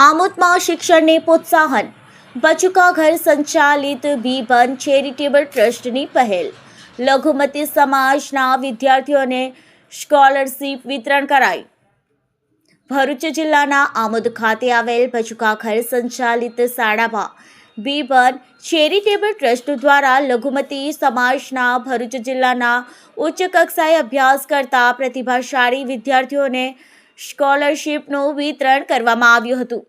આમોદમાં શિક્ષણને પ્રોત્સાહન. બચુકા ઘર સંચાલિત બી બન ચેરિટેબલ ટ્રસ્ટની પહેલ. લઘુમતી સમાજના વિદ્યાર્થીઓને સ્કોલરશીપ વિતરણ કરાઈ. ભરૂચ જિલ્લાના આમોદ ખાતે આવેલ બચુકા ઘર સંચાલિત શાળામાં બી બન ચેરિટેબલ ટ્રસ્ટ દ્વારા લઘુમતી સમાજના ભરૂચ જિલ્લાના ઉચ્ચ કક્ષાએ અભ્યાસ કરતા પ્રતિભાશાળી વિદ્યાર્થીઓને સ્કોલરશીપનું વિતરણ કરવામાં આવ્યું હતું.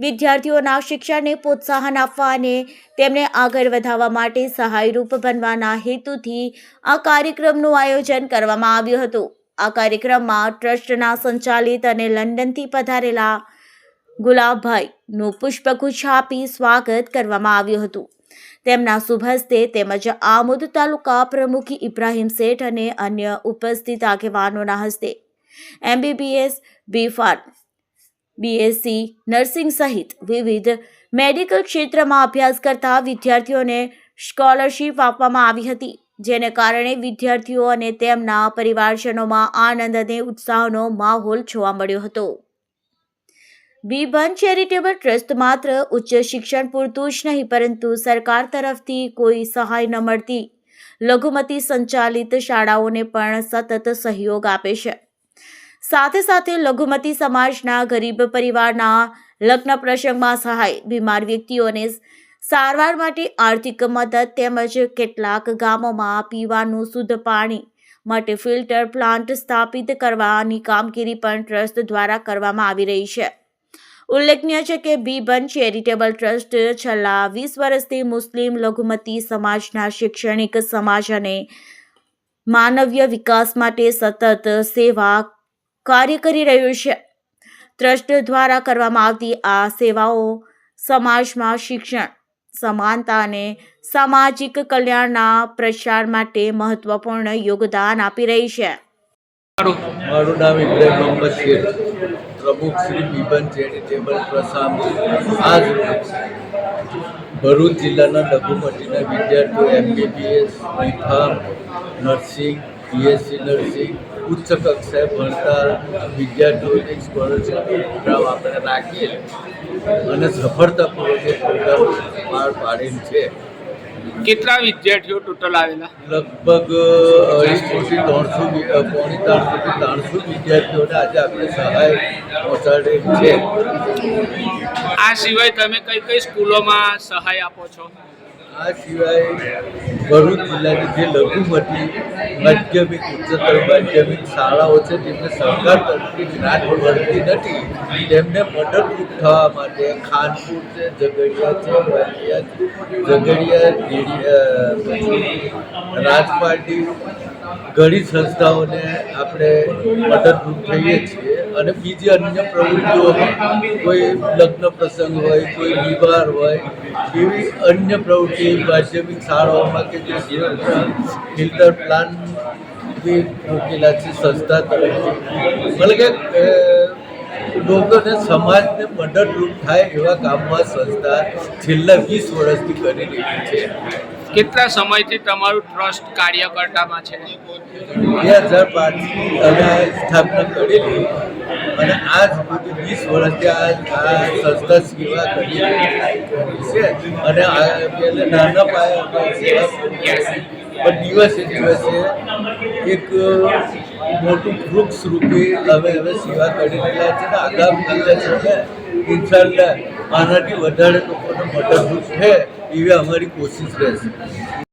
વિદ્યાર્થીઓના શિક્ષણને પ્રોત્સાહન આપવા અને તેમને આગળ વધારવા માટે સહાયરૂપ બનવાના હેતુથી આ કાર્યક્રમનું આયોજન કરવામાં આવ્યું હતું. આ કાર્યક્રમમાં ટ્રસ્ટના સંચાલિત અને લંડનથી પધારેલા ગુલાબભાઈનું પુષ્પગુચ્છ આપી સ્વાગત કરવામાં આવ્યું હતું. તેમના શુભ હસ્તે તેમજ આમોદ તાલુકા પ્રમુખ ઇબ્રાહીમ શેઠ અને અન્ય ઉપસ્થિત આગેવાનોના હસ્તે એમબીબીએસ બીફાર્મ બીએસસી નર્સિંગ સહિત વિવિધ મેડિકલ ક્ષેત્રમાં અભ્યાસ કરતા વિદ્યાર્થીઓને સ્કોલરશીપ આપવામાં આવી હતી, જેને કારણે વિદ્યાર્થીઓ અને તેમના પરિવારજનોમાં આનંદ અને ઉત્સાહનો માહોલ જોવા મળ્યો હતો. બીબન ચેરિટેબલ ટ્રસ્ટ માત્ર ઉચ્ચ શિક્ષણ પૂરતું જ નહીં, પરંતુ સરકાર તરફથી કોઈ સહાય ન મળતી. લઘુમતી સંચાલિત શાળાઓને પણ સતત સહયોગ આપે છે. સાથે સાથે લઘુમતી સમાજના ગરીબ પરિવારના લગ્ન પ્રસંગમાં સહાય, બીમાર વ્યક્તિઓને સારવાર માટે આર્થિક મદદ તેમજ કેટલાક ગામોમાં પીવાનું શુદ્ધ પાણી માટે ફિલ્ટર પ્લાન્ટ સ્થાપિત કરવાની કામગીરી પણ ટ્રસ્ટ દ્વારા કરવામાં આવી રહી છે. ઉલ્લેખનીય છે કે બીબન ચેરિટેબલ ટ્રસ્ટ છેલ્લા વીસ વર્ષથી મુસ્લિમ લઘુમતી સમાજના શૈક્ષણિક સમાજ અને માનવીય વિકાસ માટે સતત સેવા કાર્ય કરી રહ્યું છે. ટ્રસ્ટ દ્વારા કરવામાં આવતી આ સેવાઓ સમાજમાં શિક્ષણ, સમાનતા અને સામાજિક કલ્યાણના પ્રસાર માટે મહત્વપૂર્ણ યોગદાન આપી રહી છે. મારું નામ ઇબ્રાહિમ મોહમ્મદ શેખ, પ્રમુખ શ્રી બીબન ચેરિટેબલ ટ્રસ્ટ આજ ભરૂચ જિલ્લાના લઘુમતીના વિદ્યાર્થીઓ, MBBS B Pharm nursing, BSc, nursing ઉચ્ચ કક્ષાએ ભણતા વિદ્યાર્થીઓને સ્કોલરશીપ પ્રોગ્રામ આપણે રાખીએ. અને સફળતાપૂર્વક એ પ્રોગ્રામ પાર પાડેલ છે. કેટલા વિદ્યાર્થીઓ ટોટલ આવેલા? લગભગ અઢીસોથી ત્રણસો પોણી ત્રણસોથી ત્રણસો વિદ્યાર્થીઓને આજે આપણે સહાય પહોંચાડેલ છે. આ સિવાય તમે કઈ કઈ સ્કૂલોમાં સહાય આપો છો? આ સિવાય ભરૂચ જિલ્લાની જે લઘુમતી માધ્યમિક, ઉચ્ચતર માધ્યમિક શાળાઓ છે તેમને સરકાર તરફથી ગ્રાન્ટ મળતી નથી, તેમને મદદરૂપ થવા માટે ખાનપુર છે, ઝઘડિયા છે વાલિયા ઝઘડિયા રાજપાટી, ઘણી સંસ્થાઓને આપણે મદદરૂપ થઈએ છીએ. અને બીજી અન્ય પ્રવૃત્તિઓમાં કોઈ લગ્ન પ્રસંગ હોય, કોઈ વિવાહ હોય, એવી અન્ય પ્રવૃત્તિ, માધ્યમિક શાળાઓમાં કે જે ફિલ્ટર પ્લાન બી મૂકેલા છે સંસ્થા તરફથી. મતલબ કે લોકોને સમાજને મદદરૂપ થાય એવા કામમાં સંસ્થા છેલ્લા વીસ વર્ષથી કરી રહી છે. કેટલા સમયથી તમારું ટ્રસ્ટ કાર્યકર્તામાં છે? બે હજાર પાંચથી અમે સ્થાપના કરેલી અને આજ સુધી વીસ વર્ષથી આ આ સંસ્થા સેવા કરી છે. અને આ નાના પાયા સેવા પણ દિવસે દિવસે એક મોટું વૃક્ષ રૂપે અમે હવે સેવા કરી રહ્યા છે ને આગામી દિવસે ઇન્શાલ્લા આનાથી વધારે લોકોને મદદરૂપ છે. એવી અમારી કોશિશ રહેશે.